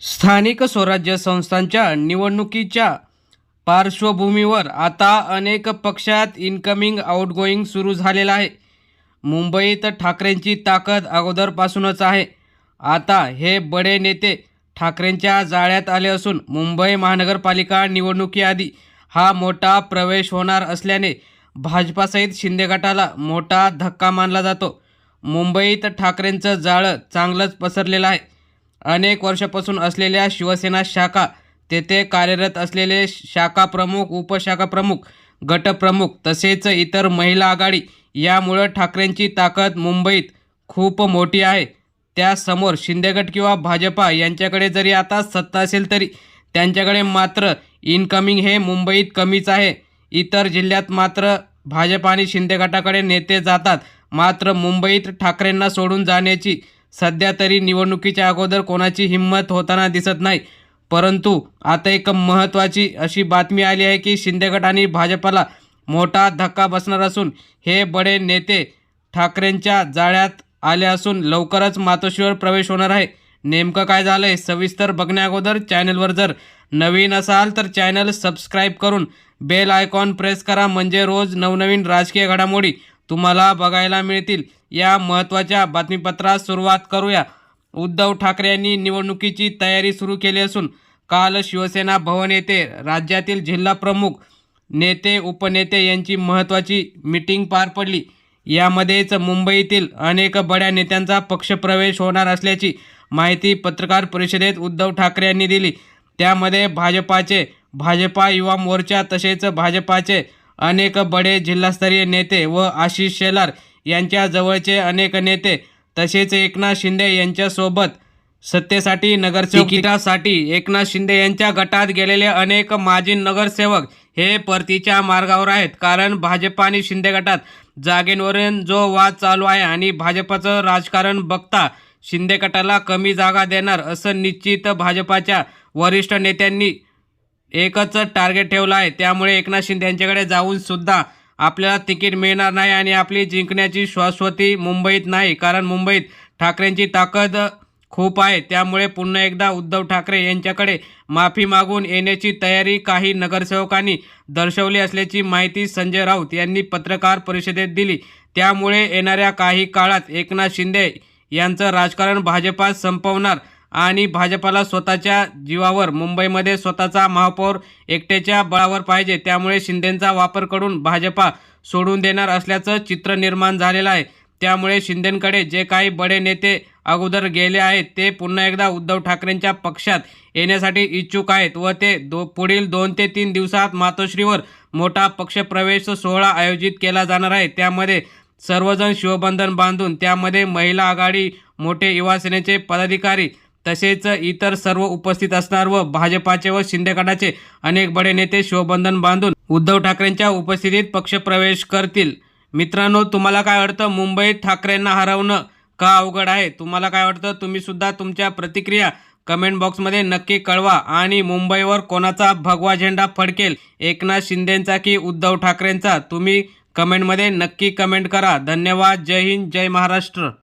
स्थानिक स्वराज्य संस्थांच्या निवडणुकीच्या पार्श्वभूमीवर आता अनेक पक्षात इनकमिंग आउटगोईंग सुरू झालेलं आहे. मुंबईत ठाकरेंची ताकद अगोदरपासूनच आहे. आता हे बडे नेते ठाकरेंच्या जाळ्यात आले असून मुंबई महानगरपालिका निवडणुकीआधी हा मोठा प्रवेश होणार असल्याने भाजपासहित शिंदे गटाला मोठा धक्का मानला जातो. मुंबईत ठाकरेंचं जाळं चांगलंच पसरलेलं आहे. अनेक वर्षापासून असलेल्या शिवसेना शाखा तेथे कार्यरत असलेले शाखा प्रमुख उपशाखा प्रमुख गटप्रमुख तसेच इतर महिला आघाडी यामुळं ठाकरेंची ताकद मुंबईत खूप मोठी आहे. त्यासमोर शिंदेगट किंवा भाजपा यांच्याकडे जरी आता सत्ता असेल तरी त्यांच्याकडे मात्र इनकमिंग हे मुंबईत कमीच आहे. इतर जिल्ह्यात मात्र भाजप आणि शिंदे गटाकडे नेते जातात. मात्र मुंबईत ठाकरेंना सोडून जाण्याची सध्या तरी निवडणुकीच्या अगोदर कोणाची हिंमत होताना दिसत नाही. परंतु आता एक महत्त्वाची अशी बातमी आली आहे की शिंदेगट आणि भाजपाला मोठा धक्का बसणार असून हे बडे नेते ठाकरेंच्या जाळ्यात आले असून लवकरच मातोश्रीवर प्रवेश होणार आहे. नेमकं काय झालं आहे सविस्तर बघण्याअगोदर चॅनलवर जर नवीन असाल तर चॅनल सबस्क्राईब करून बेल आयकॉन प्रेस करा. म्हणजे रोज नवनवीन राजकीय घडामोडी तुम्हाला बघायला मिळतील. या महत्त्वाच्या बातमीपत्रास सुरुवात करूया. उद्धव ठाकरे यांनी निवडणुकीची तयारी सुरू केली असून काल शिवसेना भवन येथे राज्यातील जिल्हा प्रमुख नेते उपनेते यांची महत्त्वाची मीटिंग पार पडली. यामध्येच मुंबईतील अनेक बड्या नेत्यांचा पक्षप्रवेश होणार असल्याची माहिती पत्रकार परिषदेत उद्धव ठाकरे यांनी दिली. त्यामध्ये भाजपाचे भाजपा युवा मोर्चा तसेच भाजपाचे अनेक बडे जिल्हास्तरीय नेते व आशिष शेलार यांच्या जवळचे अनेक नेते तसेच एकनाथ शिंदे यांच्यासोबत सत्तेसाठी नगरसेवक तिकिटासाठी एकनाथ शिंदे यांच्या गटात गेलेले अनेक माजी नगरसेवक हे परतीच्या मार्गावर आहेत. कारण भाजप आणि शिंदे गटात जागेवरून जो वाद चालू आहे आणि भाजपाचं राजकारण बघता शिंदे गटाला कमी जागा देणार असं निश्चित भाजपाच्या वरिष्ठ नेत्यांनी एकच टार्गेट ठेवलं आहे. त्यामुळे एकनाथ शिंदे यांच्याकडे जाऊन सुद्धा आपल्याला तिकीट मिळणार नाही आणि आपली जिंकण्याची शाश्वती मुंबईत नाही. कारण मुंबईत ठाकरेंची ताकद खूप आहे. त्यामुळे पुन्हा एकदा उद्धव ठाकरे यांच्याकडे माफी मागून येण्याची तयारी काही नगरसेवकांनी दर्शवली असल्याची माहिती संजय राऊत यांनी पत्रकार परिषदेत दिली. त्यामुळे येणाऱ्या काही काळात एकनाथ शिंदे यांचं राजकारण भाजपात संपवणार. आणि भाजपाला स्वतःच्या जीवावर मुंबईमध्ये स्वतःचा महापौर एकट्याच्या बळावर पाहिजे त्यामुळे शिंदेंचा वापर करून भाजपा सोडून देणार असल्याचं चित्र निर्माण झालेलं आहे. त्यामुळे शिंदेंकडे जे काही बडे नेते अगोदर गेले आहेत ते पुन्हा एकदा उद्धव ठाकरेंच्या पक्षात येण्यासाठी इच्छुक आहेत व ते दो पुढील दोन ते तीन दिवसात मातोश्रीवर मोठा पक्षप्रवेश सोहळा आयोजित केला जाणार आहे. त्यामध्ये सर्वजण शिवबंधन बांधून त्यामध्ये महिला आघाडी मोठे युवासेनेचे पदाधिकारी तसेच इतर सर्व उपस्थित असणार व भाजपाचे व शिंदे गटाचे अनेक बडे नेते शिवबंधन बांधून उद्धव ठाकरेंच्या उपस्थितीत पक्षप्रवेश करतील. मित्रांनो तुम्हाला काय वाटतं? मुंबईत ठाकरेंना हरवणं का अवघड आहे? तुम्हाला काय वाटतं? तुम्ही सुद्धा तुमच्या प्रतिक्रिया कमेंट बॉक्समध्ये नक्की कळवा आणि मुंबईवर कोणाचा भगवा झेंडा फडकेल? एकनाथ शिंदेंचा की उद्धव ठाकरेंचा? तुम्ही कमेंटमध्ये नक्की कमेंट करा. धन्यवाद. जय हिंद. जय महाराष्ट्र.